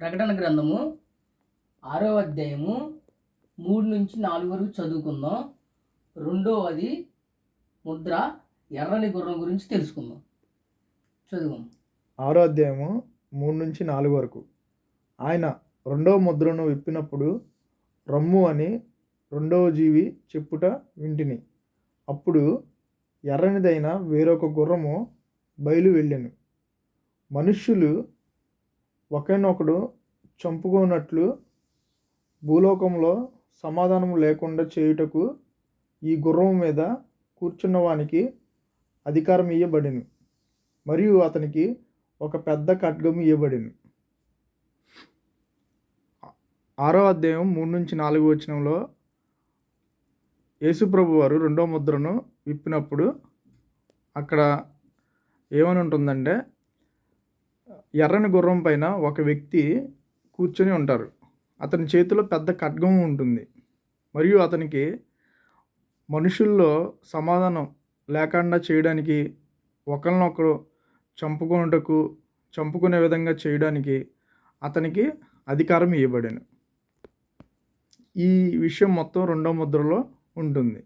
ప్రకటన గ్రంథము ఆరో అధ్యాయము మూడు నుంచి నాలుగు వరకు చదువుకుందాం. రెండవది ముద్ర ఎర్రని గుర్రం గురించి తెలుసుకుందాం. చదువు ఆరో అధ్యాయము మూడు నుంచి నాలుగు వరకు. ఆయన రెండవ ముద్రను విప్పినప్పుడు రమ్ము అని రెండవ జీవి చెప్పుట వింటిని. అప్పుడు ఎర్రనిదైన వేరొక గుర్రము బయలు వెళ్ళాను. మనుష్యులు ఒకరినొకడు చంపుకున్నట్లు భూలోకంలో సమాధానం లేకుండా చేయుటకు ఈ గుర్రం మీద కూర్చున్నవానికి అధికారం ఇవ్వబడిను మరియు అతనికి ఒక పెద్ద ఖడ్గం ఇవ్వబడిను ఆరో అధ్యాయం మూడు నుంచి నాలుగు వచనంలో యేసుప్రభు వారు రెండో ముద్రను విప్పినప్పుడు అక్కడ ఏమని ఉంటుందంటే ఎర్రని గుర్రం పైన ఒక వ్యక్తి కూర్చొని ఉంటారు. అతని చేతిలో పెద్ద ఖడ్గం ఉంటుంది. మరియు అతనికి మనుషుల్లో సమాధానం లేకుండా చేయడానికి ఒకరినొకరు చంపుకొనుటకు చంపుకునే విధంగా చేయడానికి అతనికి అధికారం ఇవ్వబడాను. ఈ విషయం మొత్తం రెండో ముద్రలో ఉంటుంది.